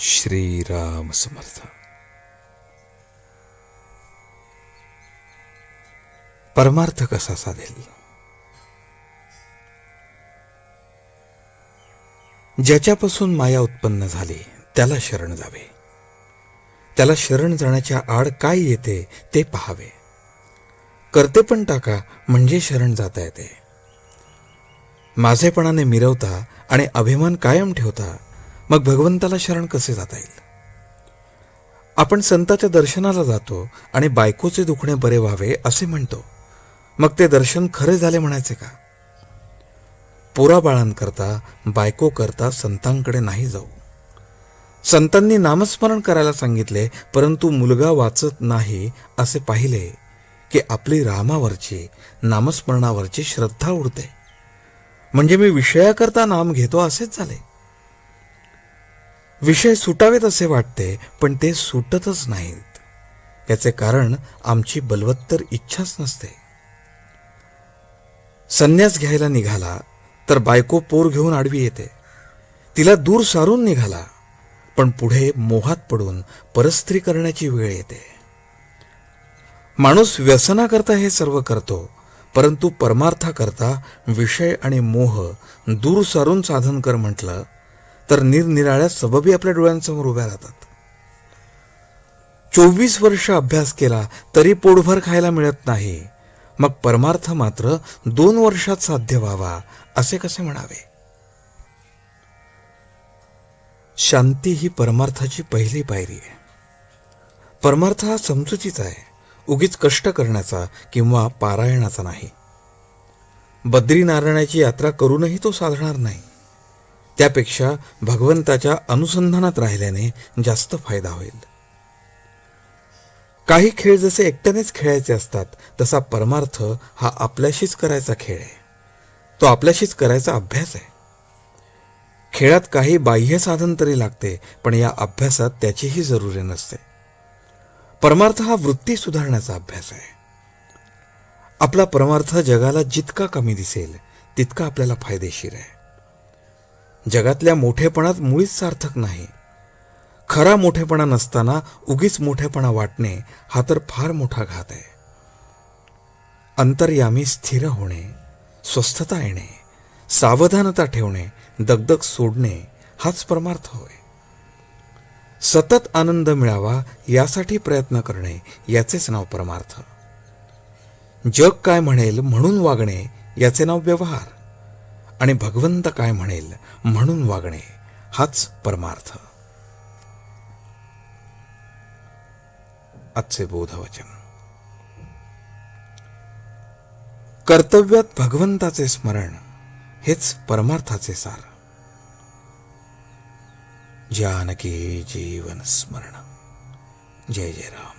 श्रीराम समर्थ. परमार्थ कसा साधेल? ज्याच्यापासून माया उत्पन्न झाली त्याला शरण जावे. त्याला शरण जाण्याच्या आड काय येते ते पहावे. करते पण टाका म्हणजे शरण जाता येते. माझेपणाने मिरवता आणि अभिमान कायम ठेवता मग भगवंताला शरण कसे जाता येईल? आपण संताच्या दर्शनाला जातो आणि बायकोचे दुखणे बरे व्हावे असे म्हणतो. मग ते दर्शन खरे झाले म्हणायचे का? पोराबाळांकरता बायको करता संतांकडे नाही जाऊ. संतांनी नामस्मरण करायला सांगितले परंतु मुलगा वाचत नाही असे पाहिले की आपली रामावरची नामस्मरणावरची श्रद्धा उडते. म्हणजे मी विषयाकरता नाम घेतो असेच झाले. विषय सुटावेत असे वाटते पण ते सुटतच नाहीत. याचे कारण आमची बलवत्तर इच्छाच नसते. संन्यास घ्यायला निघाला तर बायको पोर घेऊन आडवी येते. तिला दूर सारून निघाला पण पुढे मोहात पडून परस्त्री करण्याची वेळ येते. माणूस व्यसनाकरता हे सर्व करतो परंतु परमार्थाकरता विषय आणि मोह दूर सारून साधन कर म्हटलं तर निरनिराळ्या सबबी आपल्या डोळ्यांसमोर उभ्या राहतात. चोवीस वर्ष अभ्यास केला तरी पोटभर खायला मिळत नाही. मग परमार्थ मात्र दोन वर्षात साध्य व्हावा असे कसे म्हणावे? शांती ही परमार्थाची पहिली पायरी आहे. परमार्थ हा समजुतीचा आहे. उगीच कष्ट करण्याचा किंवा पारायणाचा नाही. बद्रीनारायणाची यात्रा करूनही तो साधणार नाही. त्यापेक्षा भगवंताच्या अनुसंधानात राहिल्याने जास्त फायदा होईल. काही खेळ जसे एकट्यानेच खेळायचे असतात तसा परमार्थ हा आपल्याशीच करायचा खेळ आहे. तो आपल्याशीच करायचा अभ्यास आहे. खेळात काही बाह्य साधन तरी लागते पण या अभ्यासात त्याचीही जरुरी नसते. परमार्थ हा वृत्ती सुधारण्याचा अभ्यास आहे. आपला परमार्थ जगाला जितका कमी दिसेल तितका आपल्याला फायदेशीर आहे. जगातल्या मोठेपणात मुळीच सार्थक नाही. खरा मोठेपणा नसताना उगीच मोठेपणा वाटणे हा तर फार मोठा घात आहे. अंतर्यामी स्थिर होणे स्वस्थता येणे सावधानता ठेवणे दगदग सोडणे हाच परमार्थ होय. सतत आनंद मिळावा यासाठी प्रयत्न करणे याचेच नाव परमार्थ. जग काय म्हणेल म्हणून वागणे याचे नाव व्यवहार. आणि भगवंत काय म्हणेल म्हणून वागणे हाच परमार्थ. आजचे बोधवचन. कर्तव्यात भगवंताचे स्मरण हेच परमार्थाचे सार. जानकी जीवन स्मरण. जय जय राम.